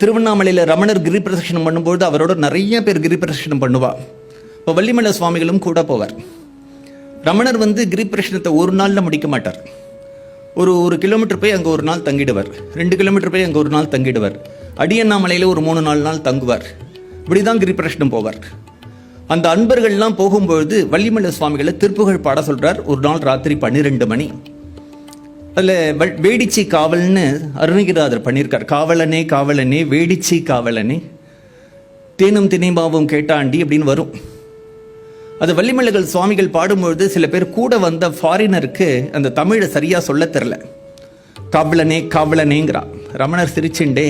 திருவண்ணாமலையில் ரமணர் கிரி பிரதட்சணம் பண்ணும்போது அவரோட நிறைய பேர் கிரி பிரதட்சணம் பண்ணுவா. இப்போ வள்ளிமலை சுவாமிகளும் கூட போவார். ரமணர் வந்து கிரி பிரதட்சணத்தை ஒரு நாளில் முடிக்க மாட்டார். ஒரு ஒரு கிலோமீட்டர் போய் அங்கே ஒரு நாள் தங்கிடுவார். ரெண்டு கிலோமீட்டர் போய் அங்கே ஒரு நாள் தங்கிடுவார். அடியண்ணாமலையில் ஒரு மூணு நாலு நாள் தங்குவார். இப்படி தான் கிரி பிரதட்சணம் போவார். அந்த அன்பர்கள்லாம் போகும்பொழுது வள்ளிமலை சுவாமிகளை திருப்புகழ் பாட சொல்கிறார் ஒரு நாள் ராத்திரி பன்னிரெண்டு மணி. அதில் வேடிச்சை காவல்னு அருணகிரிநாதர் பண்ணியிருக்கார் காவலனே காவலனே வேடிச்சை காவலனே தேனும் தினைபாவும் கேட்டாண்டி அப்படின்னு வரும். அது வள்ளிமலைகள் சுவாமிகள் பாடும்பொழுது சில பேர் கூட வந்த ஃபாரினருக்கு அந்த தமிழை சரியாக சொல்ல தெரில காவலனே காவலனேங்கிறா. ரமணர் சிரிச்சுண்டே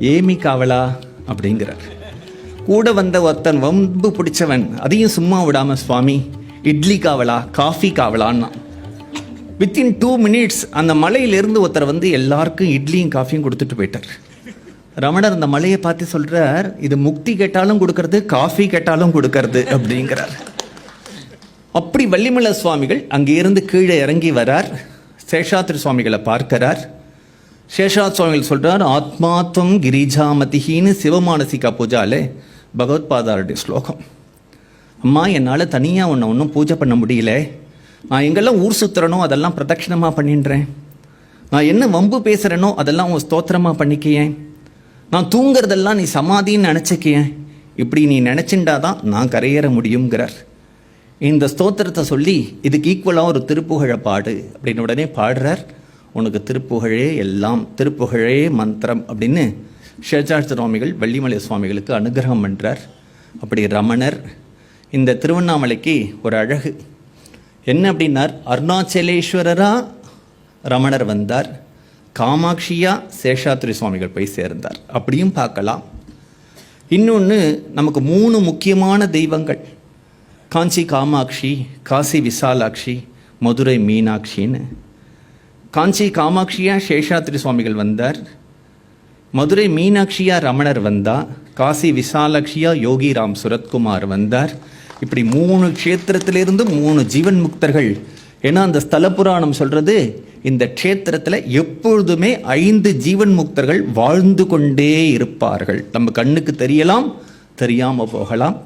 ஏமி காவலா? அப்படிங்கிறார். கூட வந்த ஒருத்தன் வம்பு பிடிச்சவன் அதையும் சும்மா விடாம சுவாமி இட்லி காவலா காஃபி காவலான்னா வித்தின் டூ மினிட்ஸ் அந்த மலையிலிருந்து ஒருத்தர் வந்து எல்லாருக்கும் இட்லியும் காஃபியும் கொடுத்துட்டு போயிட்டார். ரமணர் அந்த மலையை பார்த்து சொல்றார் இது முக்தி கேட்டாலும் கொடுக்கறது காஃபி கேட்டாலும் கொடுக்கறது அப்படிங்கிறார். அப்படி வள்ளிமலை சுவாமிகள் அங்கிருந்து கீழே இறங்கி வரார். சேஷாத்ரி சுவாமிகளை பார்க்கிறார். சேஷாத் சுவாமிகள் சொல்றார் ஆத்மாத்வம் கிரிஜாமதிஹின்னு சிவமானசிகா பூஜாலே பகவத்பாதாருடைய ஸ்லோகம். அம்மா என்னால் தனியாக உன்னை ஒன்றும் பூஜை பண்ண முடியல. நான் எங்கெல்லாம் ஊர் சுத்துறனோ அதெல்லாம் பிரதட்சிணமாக பண்ணின்றேன். நான் என்ன வம்பு பேசுகிறேனோ அதெல்லாம் உன் ஸ்தோத்திரமாக பண்ணிக்கியேன். நான் தூங்குறதெல்லாம் நீ சமாதின்னு நினச்சிக்கியேன். இப்படி நீ நினச்சிண்டா தான் நான் கரையேற முடியுங்கிறார் இந்த ஸ்தோத்திரத்தை சொல்லி இதுக்கு ஈக்குவலாக ஒரு திருப்புகழை பாடு அப்படின்னு உடனே பாடுறார். உனக்கு திருப்புகழே எல்லாம் திருப்புகழே மந்திரம் அப்படின்னு ஷேஜாஜ் சுவாமிகள் வெள்ளிமலை சுவாமிகளுக்கு அனுகிரகம் பண்ணுறார் அப்படி ரமணர் இந்த திருவண்ணாமலைக்கு ஒரு அழகு என்ன அப்படின்னார்? அருணாச்சலேஸ்வரரா? ரமணர் வந்தார். காமாட்சியா? சேஷாத்ரி சுவாமிகள் போய் சேர்ந்தார். அப்படியும் பார்க்கலாம். இன்னொன்று நமக்கு மூணு முக்கியமான தெய்வங்கள். காஞ்சி காமாட்சி காசி விசாலாட்சி மதுரை மீனாட்சின்னு. காஞ்சி காமாட்சியா? சேஷாத்ரி சுவாமிகள் வந்தார். மதுரை மீனாட்சியா? ரமணர் வந்தா. காசி விசாலாட்சியா? யோகிராம் சுரத்குமார் வந்தார். இப்படி மூணு க்ஷேத்திரத்திலிருந்து மூணு ஜீவன் முக்தர்கள். ஏன்னா அந்த ஸ்தல புராணம் சொல்றது இந்த க்ஷேத்திரத்தில் எப்பொழுதுமே ஐந்து ஜீவன் முக்தர்கள் வாழ்ந்து கொண்டே இருப்பார்கள். நம்ம கண்ணுக்கு தெரியலாம் தெரியாமல் போகலாம்.